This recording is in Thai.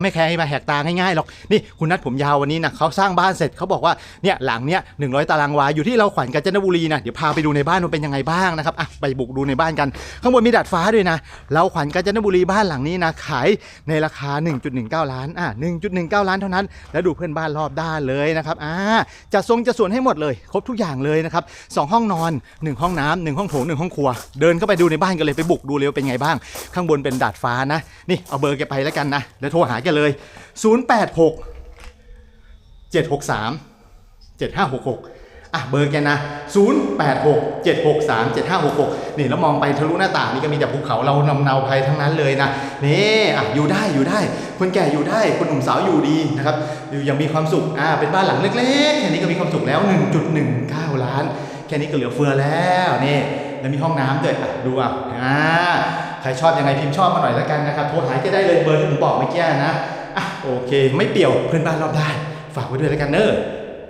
ไม่แค่ให้มาแหกตาง่ายๆหรอกนี่คุณนัดผมยาววันนี้นะเขาสร้างบ้านเสร็จเขาบอกว่าเนี่ยหลังเนี้ยหนึ่งตารางวาอยู่ที่เราขวัญกาญจนบุรีนะเดี๋ยวพาไปดูในบ้านมันเป็นยังไงบ้างนะครับอะไปบุกดูในบ้านกัน ข้างบนมีดาดฟ้าด้วยนะ เราขวัญกาญจนบุรีบ้านหลังนี้นะขายในราคา 1.19 ล้านอะ1.19 ล้านเท่านั้น แล้วดูเพื่อนบ้านรอบด้านเลยนะครับอ่าจะทรงจะส่วนให้หมดเลยครบทุกอย่างเลยนะครับสองห้องนอนหนึ่งห้องน้ำหนึ่งห้องโถงหนึ่งห้องครัว เดินเข้าไปดูในบ้านกันเลยไปบุกดูเลยว่าเป็นไงบ้าง ข้างบนเป็นดาดฟ้านะนี่เอาเบอร์แกไปแล้วกันนะเดี๋ยวโทรหาแกเลย 086 763 7566 อะเบอร์แกนะ 086 763 7566 นี่แล้วมองไปทะลุหน้าต่างนี่ก็มีแต่ภูเขาเรานำเนาภัยทั้งนั้นเลยนะ นี่อะอยู่ได้อยู่ได้ คนแก่อยู่ได้ คนหนุ่มสาวอยู่ดีนะครับ อยู่อยังมีความสุข อ่าเป็นบ้านหลังเล็กๆ แค่นี้ก็มีความสุขแล้ว 1.19 ล้าน แค่นี้ก็เหลือเฟือแล้วนี่แล้วมีห้องน้ำด้วยอะดูอะอ่า ใครชอบยังไงพิมพ์ชอบมาหน่อยแล้วกันนะครับโทรหาแกได้เลยเบอร์ที่ผมบอกเมื่อกี้นะอะโอเค ไม่เปี่ยวเพื่อนบ้านรอบได้ ฝากไว้ด้วยแล้วกันเนอะ